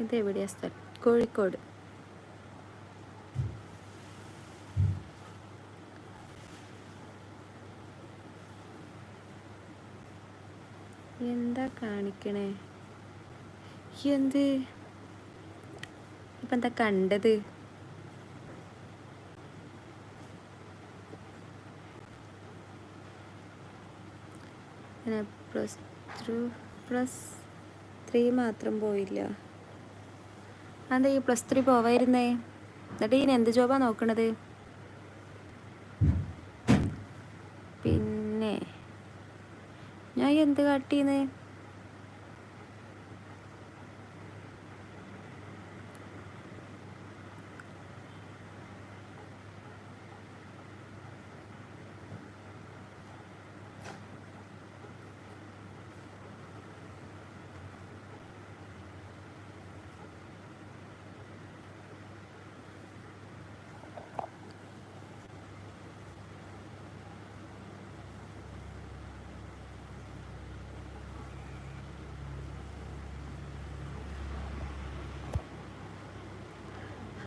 ഇത് എവിടെയാ സ്ഥലം? കോഴിക്കോട്. എന്താ കാണിക്കണേ? എന്ത്? ഇപ്പം എന്താ കണ്ടത്? പ്ലസ് ത്രീ പ്ലസ് ത്രീ മാത്രം പോയില്ല. അതെന്താ ഈ പ്ലസ് ത്രീ പോവായിരുന്നേ? എന്നിട്ട് ഇനി എന്ത് ജോബാ നോക്കണത്? പിന്നെ ഞാൻ എന്ത് കാട്ടീന്ന്?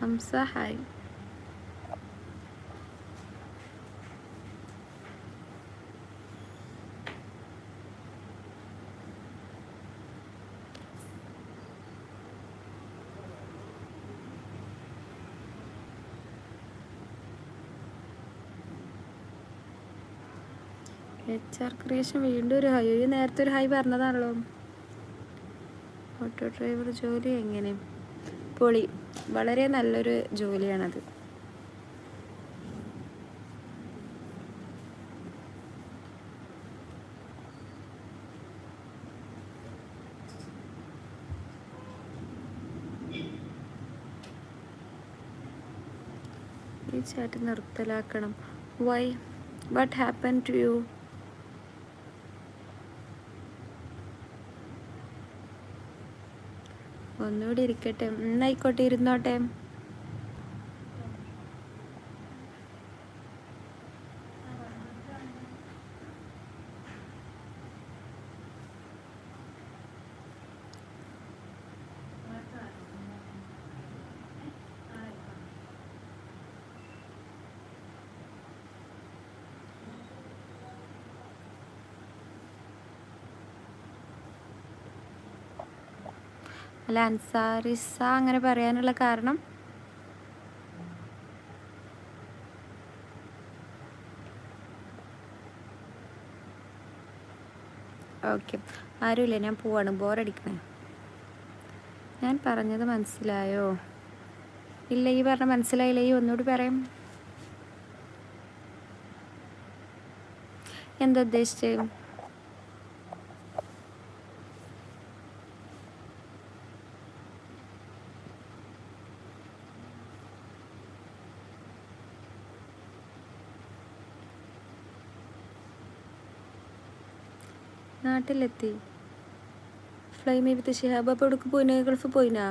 Hamza hi H R creation വീണ്ടും ഒരു ഹൈ ഒരു നേരത്തെ ഒരു ഹൈ പറഞ്ഞതാണല്ലോ. ഓട്ടോ ഡ്രൈവർ ജോലി എങ്ങനെ? പൊളി. വളരെ നല്ലൊരു ജോലിയാണത്. ഈ chat നിർത്തലാക്കണം. Why what happen to you ഒന്നുകൂടി ഇരിക്കട്ടെ. എന്നായിക്കോട്ടെ ഇരുന്നോട്ടെ. അല്ല അൻസാരിസ അങ്ങനെ പറയാനുള്ള കാരണം? ഓക്കെ. ആരുമില്ല ഞാൻ പോവാണ്. ബോറടിക്കണേ. ഞാൻ പറഞ്ഞത് മനസ്സിലായോ? ഇല്ല ഈ പറഞ്ഞ മനസ്സിലായില്ല. ഈ ഒന്നുകൂടി പറയും. എന്താ ഉദ്ദേശിച്ചത്? നാട്ടിലെത്തി. ഫ്ലൈ മേ വിത്ത് ഷിഹാബ് അപ്പോൾ എവിടേക്ക് പോയിനാ ഗൾഫ് പോയിനാ?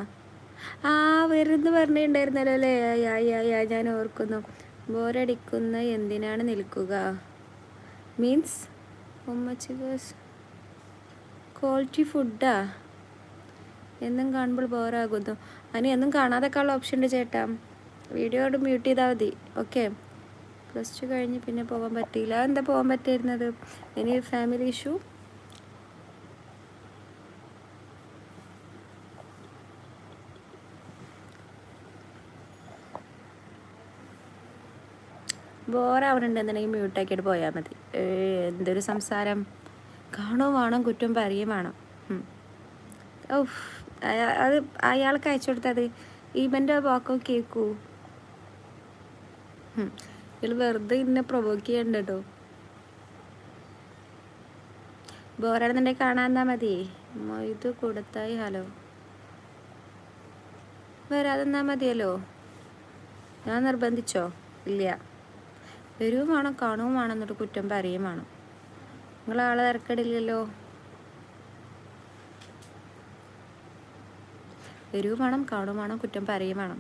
ആ വരുന്ന് പറഞ്ഞിട്ടുണ്ടായിരുന്നല്ലോ അല്ലേ? യാ ഞാൻ ഓർക്കുന്നു. ബോറടിക്കുന്ന എന്തിനാണ് നിൽക്കുക? മീൻസ് ഉമ്മച്ചി ക്വാളിറ്റി ഫുഡാ? എന്നും കാണുമ്പോൾ ബോറാകുന്നു. അതിന് എന്നും കാണാതൊക്കെയുള്ള ഓപ്ഷൻ ഉണ്ട് ചേട്ടാ. വീഡിയോ മ്യൂട്ട് ചെയ്താൽ മതി. ഓക്കെ പ്ലസ് ടു കഴിഞ്ഞ് പിന്നെ പോകാൻ പറ്റിയില്ല. എന്താ പോകാൻ പറ്റിയിരുന്നത്? ഇനി ഫാമിലി ഇഷ്യൂ ബോറാവണുണ്ടെന്നുണ്ടെങ്കിൽ മ്യൂട്ടാക്കിയിട്ട് പോയാൽ മതി. എന്തൊരു സംസാരം. കാണോ വേണം കുറ്റം പറയും വേണം. ഓഹ് അത് അയാൾക്ക് അയച്ചു കൊടുത്തത് ഇവന്റെ വാക്കോ കേൾക്കൂ. ഇയാൾ വെറുതെ ഇന്നെ പ്രൊവോക്ക് ചെയ്യണ്ട കേട്ടോ ബോറാണെന്നുണ്ടെങ്കിൽ കാണാൻ മതി. ഇത് കൊടുത്തായി ഹലോ. വരാതെന്നാ മതിയല്ലോ. ഞാൻ നിർബന്ധിച്ചോ? ഇല്ല. വരുവും വേണം കാണുകയും വേണം എന്നിട്ട് കുറ്റം പറയുകയും വേണം നിങ്ങൾ ആളെ തിരക്കടില്ലല്ലോ. വരുവും വേണം കാണുവും വേണം കുറ്റം പറയുകയും വേണം